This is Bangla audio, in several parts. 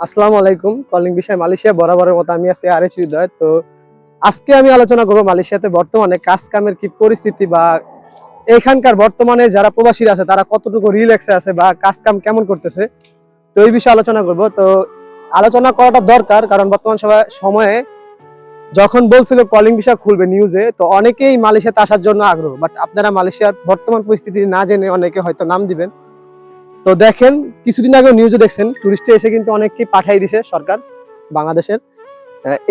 আসসালামু আলাইকুম। কলিং বিষয় মালয়েশিয়া বরাবরের মতো আমি আছি আর এস হৃদয়। তো আজকে আমি আলোচনা করব মালয়েশিয়াতে বর্তমানে কাজ কামের কি পরিস্থিতি বা এখানকার বর্তমানে যারা প্রবাসীরা আছে, তারা কতটুকু রিল্যাক্সে আছে বা কাজ কাম কেমন করতেছে, তো এই বিষয়ে আলোচনা করব। তো আলোচনা করাটা দরকার, কারণ বর্তমান সময়, সময়ে যখন বলছিল কলিং বিষয় খুলবে নিউজে তো অনেকেই মালয়েশিয়াতে আসার জন্য আগ্রহ। বাট আপনারা মালয়েশিয়ার বর্তমান পরিস্থিতি না জেনে অনেকে হয়তো নাম দিবেন। তো দেখেন, কিছুদিন আগে নিউজে দেখছেন টুরিস্টে এসে কিন্তু অনেককে পাঠাই দিছে সরকার, বাংলাদেশের।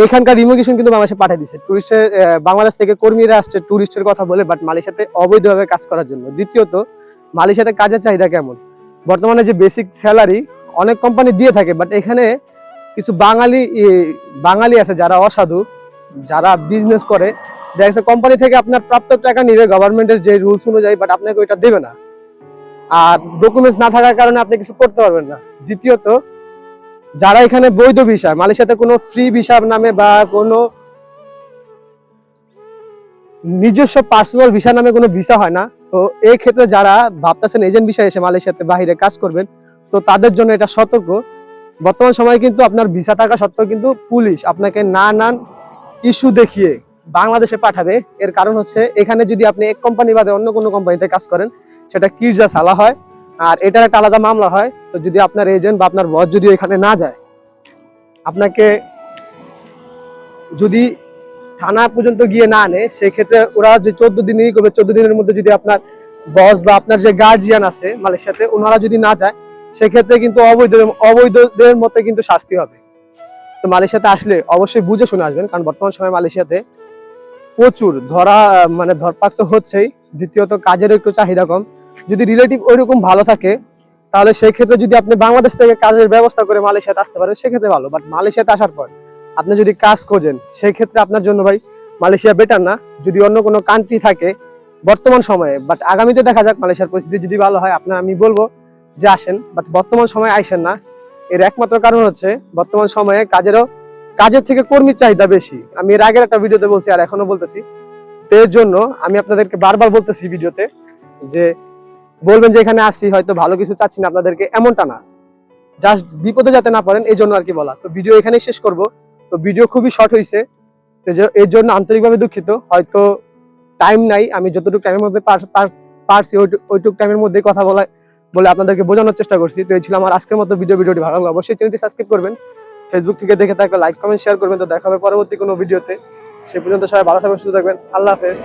এখানকার ইমিগ্রেশন কিন্তু বাংলাদেশে পাঠিয়ে দিছে। টুরিস্টের বাংলাদেশ থেকে কর্মীরা আসছে টুরিস্টের কথা বলে বাট মালয়েশিয়াতে অবৈধভাবে কাজ করার জন্য। দ্বিতীয়ত, মালয়েশিয়াতে কাজের চাহিদা কেমন? বর্তমানে যে বেসিক স্যালারি অনেক কোম্পানি দিয়ে থাকে বাট এখানে কিছু বাঙালি বাঙালি আছে যারা অসাধু, যারা বিজনেস করে। দেখা কোম্পানি থেকে আপনার প্রাপ্ত টাকা নিবে গভর্নমেন্টের যে রুলস অনুযায়ী বাট আপনাকে ওইটা দেবে না। আর ডকুমেন্টস না থাকার কারণে আপনি কিছু করতে পারবেন না। দ্বিতীয়ত, যারা এখানে বৈধ ভিসা মালয়েশিয়াতে কোনো ফ্রি ভিসা নামে বা কোনো নিজস্ব পার্সোনাল ভিসা নামে কোনো ভিসা হয় না, তো এই ক্ষেত্রে যারা ভাবতেছেন এজেন্ট ভিসা এসে মালয়েশিয়াতে বাইরে কাজ করবেন, তো তাদের জন্য এটা সতর্ক। বর্তমান সময়ে কিন্তু আপনার ভিসা থাকা সত্ত্বেও কিন্তু পুলিশ আপনাকে না নান ইস্যু দেখিয়ে বাংলাদেশে পাঠাবে। এর কারণ হচ্ছে, এখানে যদি আপনি এক কোম্পানি বাদে অন্য কোনো কোম্পানিতে কাজ করেন, সেটা কিরজা সালা হয়। আর এটার একটা আলাদা মামলা হয়। তো যদি আপনার এজেন্ট বা আপনার বস যদি এখানে না যায়, আপনাকে যদি থানা পর্যন্ত গিয়ে না আনে, সেক্ষেত্রে ওরা যে চোদ্দ দিনই করবে, চোদ্দ দিনের মধ্যে যদি আপনার বস বা আপনার যে গার্জিয়ান আছে মালয়েশিয়াতে, ওনারা যদি না যায়, সেক্ষেত্রে কিন্তু অবৈধ, অবৈধদের মতো কিন্তু শাস্তি হবে। তো মালয়েশিয়াতে আসলে অবশ্যই বুঝে শুনে আসবেন, কারণ বর্তমান সময় মালয়েশিয়াতে প্রচুর, ধরা মানে ধরপাক তো হচ্ছেই। দ্বিতীয়ত, কাজের একটু চাহিদা কম। যদি রিলেটিভ ওইরকম ভালো থাকে, তাহলে সেই ক্ষেত্রে যদি আপনি বাংলাদেশ থেকে কাজের ব্যবস্থা করে মালয়েশিয়াতে আসতে পারেন, সেক্ষেত্রে ভালো। বাট মালয়েশিয়াতে আসার পর, আপনি যদি কাজ খোঁজেন সেই ক্ষেত্রে আপনার জন্য ভাই, মালয়েশিয়া বেটার না। যদি অন্য কোনো কান্ট্রি থাকে, বর্তমান সময়ে বাট আগামীতে দেখা যাক মালয়েশিয়ার পরিস্থিতি যদি ভালো হয়, আপনার আমি বলব যে আসেন বাট বর্তমান সময়ে আইসেন না। এর একমাত্র কারণ হচ্ছে, বর্তমান সময়ে কাজেরও কাজের থেকে কর্মীর চাহিদা বেশি। আমি এর আগের একটা ভিডিওতে বলছি আর এখনও বলতেছি। তো এর জন্য আমি আপনাদেরকে বারবার বলতেছি ভিডিওতে যে, বলবেন যে এখানে আসি, হয়তো ভালো কিছু চাচ্ছি না আপনাদেরকে, এমনটা না। জাস্ট বিপদে যাতে না পারেন এই জন্য আর কি বলা। তো ভিডিও এখানেই শেষ করব। তো ভিডিও খুবই শর্ট হয়েছে এর জন্য আন্তরিকভাবে দুঃখিত। হয়তো টাইম নাই, আমি যতটুকু টাইমের মধ্যে পার- পার- পারছি ওইটুক টাইমের মধ্যে কথা বলা, বলে আপনাদেরকে বোঝানোর চেষ্টা করছি। তো এই ছিল আমার আজকের মতো ভিডিও। ভিডিওটি ভালো লাগল অবশ্যই চ্যানেলটি সাবস্ক্রাইব করবেন। ফেসবুক থেকে দেখে থাকবে লাইক কমেন্ট শেয়ার করবেন। তো দেখা হবে পরবর্তী কোনো ভিডিওতে। সে পর্যন্ত সবাই ভালো থাকবেন, সুস্থ থাকবেন। আল্লাহ হাফেজ।